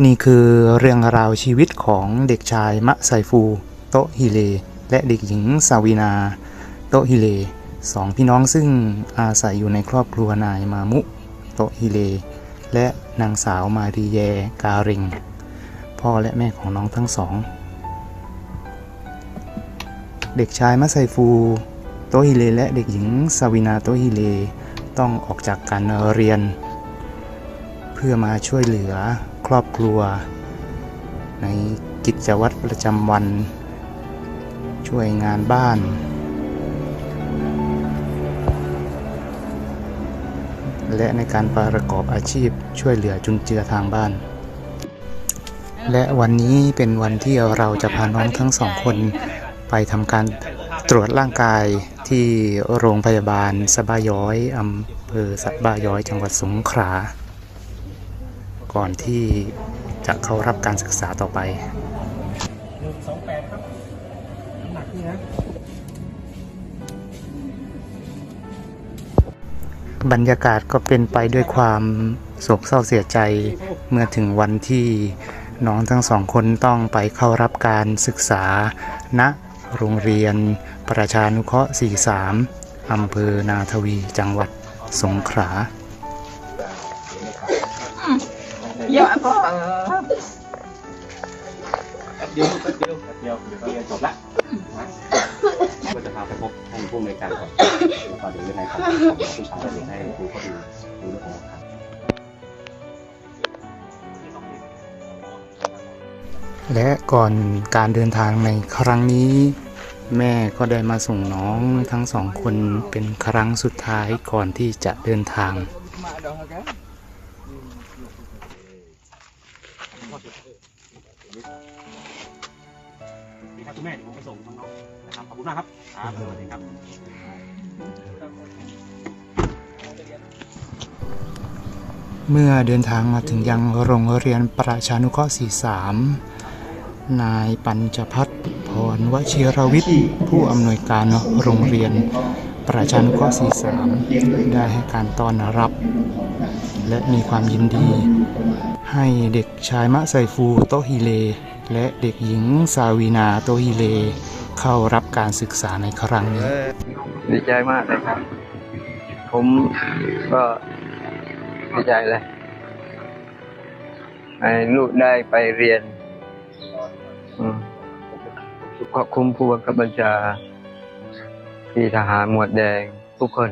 นี่คือเรื่องราวชีวิตของเด็กชายมะไซฟู โตฮิเล และเด็กหญิงซาวินา โตฮิเลสองพี่น้องซึ่งอาศัยอยู่ในครอบครัวนายมามุ โตฮิเล และนางสาวมารีแยการิง พ่อและแม่ของน้องทั้งสอง เด็กชายมะไซฟู โตฮิเล และเด็กหญิงซาวินาโตฮิเล ต้องออกจากการเรียน เพื่อมาช่วยเหลือ ครอบครัว ในกิจวัตรประจำวัน ช่วยงานบ้าน และในการประกอบอาชีพช่วยเหลือจุนเจือทางบ้าน และวันนี้เป็นวันที่เราจะพาน้องทั้งสองคนไปทำการตรวจร่างกายที่โรงพยาบาลสบาย้อยอำเภอสบาย้อยจังหวัดสงขลา ก่อนที่จะเข้ารับการศึกษาต่อไปหนึ่งสองแปดครับน้ำหนักนี่นะบรรยากาศก็เป็นไปด้วยความโศกเศร้าเสียใจเมื่อถึงวันที่น้องทั้งสองคนต้องไปเข้ารับการศึกษาณโรงเรียนประชานุเคราะห์ 43 อำเภอนาทวี จังหวัดสงขลา เยอะพ่อแป๊บเดียวแป๊บเดียวแป๊บเดียวเดี๋ยวก็เรียนจบละก็จะพาไปพบท่านผู้อำนวยการก่อนแล้วก็เดี๋ยวยังไงครับของผู้ชายเดี๋ยวให้ครูเขาดูดูเรื่องของครับและก่อนการเดินทางในครั้งนี้ แม่ก็ได้มาส่งน้องทั้งสองคนเป็นครั้งสุดท้ายก่อนที่จะเดินทาง นี่ครับคุณแม่เดี๋ยวผมไปส่งน้องๆนะครับขอบคุณมากครับครับสวัสดีครับเมื่อเดินทางมาถึงยังโรงเรียนประชานุเคราะห์43 นายปัญจพัฒน์พรวชิรวิทย์ ผู้อำนวยการโรงเรียนประชานุเคราะห์43 ได้ให้การต้อนรับ และมีความยินดี ให้เด็กชายมะไซฟูโตฮิเล และเด็กหญิงซาวีนาโตฮิเล เข้ารับการศึกษาในครั้งนี้ ดีใจมากเลยครับ ผมก็ดีใจเลยให้ลูกได้ไปเรียนขอบคุณผู้บังคับบัญชาที่ทหารหมวดแดงทุกคน